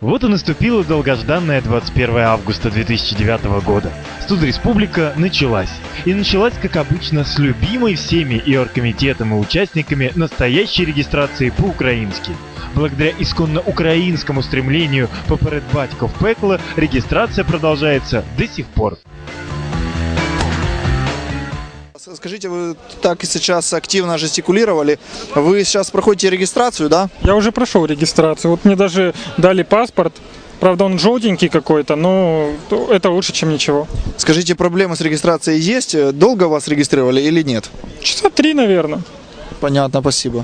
Вот и наступило долгожданное 21 августа 2009 года. Студ Республика началась. И началась, как обычно, с любимой всеми и оргкомитетом и участниками настоящей регистрации по-украински. Благодаря исконно украинскому стремлению поперед пекла регистрация продолжается до сих пор. Скажите, вы так и сейчас активно жестикулировали. Вы сейчас проходите регистрацию, да? Я уже прошел регистрацию. Вот мне даже дали паспорт. Правда, он желтенький какой-то, но это лучше, чем ничего. Скажите, проблемы с регистрацией есть? Долго вас регистрировали или нет? Часа три, наверное. Понятно, спасибо.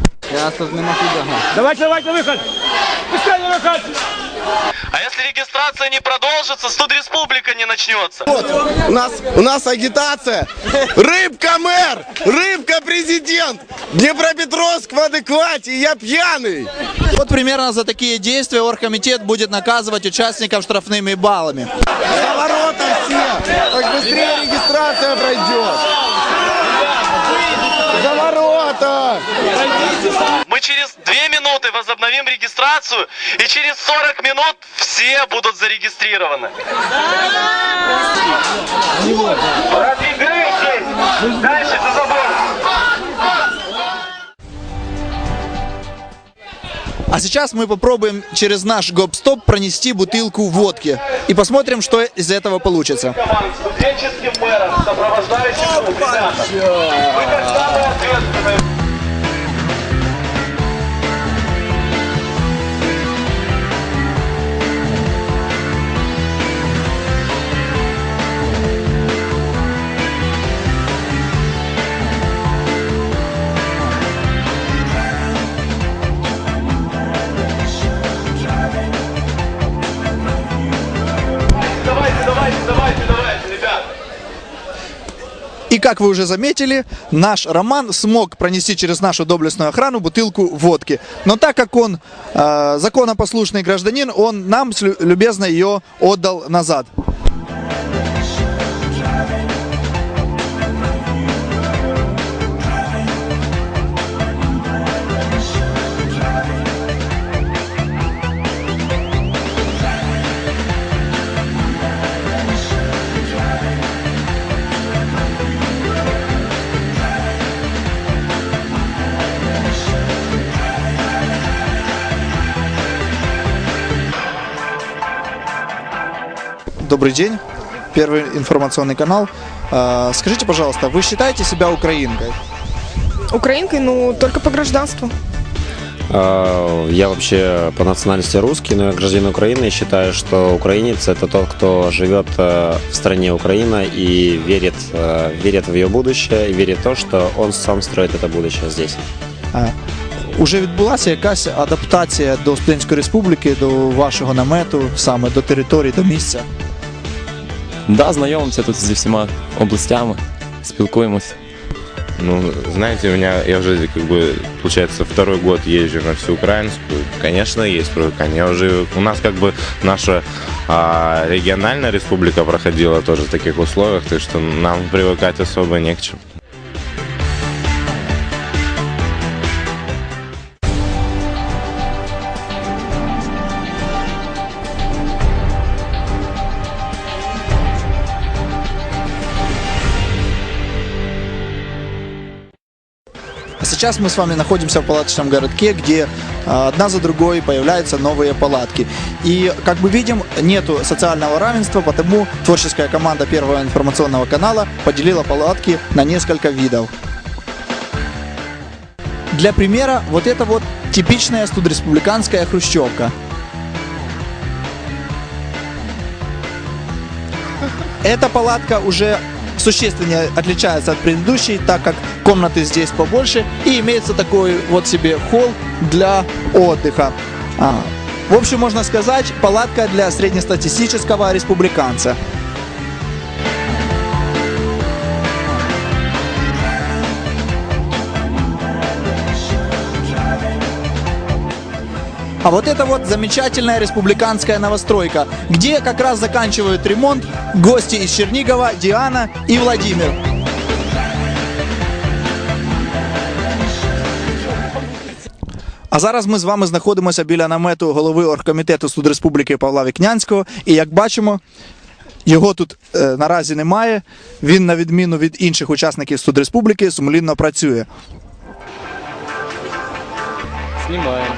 Давайте, давайте, на выход! Пускай на выход! А если регистрация не продолжится, студ республика не начнется. У нас, у нас агитация. Рыбка мэр, рыбка президент. Днепропетровск в адеквате, я пьяный. Вот примерно за такие действия оргкомитет будет наказывать участников штрафными баллами. За ворота все. Так быстрее регистрация пройдет. За ворота. Мы через две минуты возобновим регистрацию, и через 40 минут все будут зарегистрированы. Разбегаетесь! Дальше за забор. А сейчас мы попробуем через наш гоп-стоп пронести бутылку водки. И посмотрим, что из этого получится. Студенческим мэром, сопровождающим. Ребята, вы как самые ответственные И как вы уже заметили, наш Роман смог пронести через нашу доблестную охрану бутылку водки. Но так как он э, законопослушный гражданин, он нам любезно ее отдал назад. Добрый день. Первый информационный канал. Э, скажите, пожалуйста, вы считаете себя украинкой? Украинкой, ну, только по гражданству. А, Я вообще по национальности русский, но я гражданин Украины и считаю, что украинец это тот, кто живет э, в стране Украина и верит, э, верит в ее будущее и верит в то, что он сам строит это будущее здесь. Е, Уже відбулася якась адаптація до студентської республіки, до вашого намету, саме до території, до місця? Да, знайомимося тут зі всіма областями, спілкуємось. Ну, знаете, у меня, я уже, как бы, получается, второй год езжу на всеукраинскую. Конечно, есть привыкание. Я уже, у нас, как бы, наша а, региональная республика проходила тоже в таких условиях, так что нам привыкать особо не к чему. А Сейчас мы с вами находимся в палаточном городке, где а, одна за другой появляются новые палатки. И, как мы видим, нету социального равенства, потому творческая команда Первого информационного канала поделила палатки на несколько видов. Для примера, вот это вот типичная студреспубликанская хрущевка. Эта палатка уже существенно отличается от предыдущей, так как комнаты здесь побольше и имеется такой вот себе холл для отдыха. А, в общем, можно сказать, палатка для среднестатистического республиканца. А вот это вот замечательная республиканская новостройка, где как раз заканчивают ремонт гости из Чернигова Диана и Владимир. А зараз ми з вами знаходимося біля намету голови оргкомітету Судреспубліки Павла Вікнянського. І як бачимо, його тут е, наразі немає. Він, на відміну від інших учасників Судреспубліки, сумлінно працює. Знімаємо.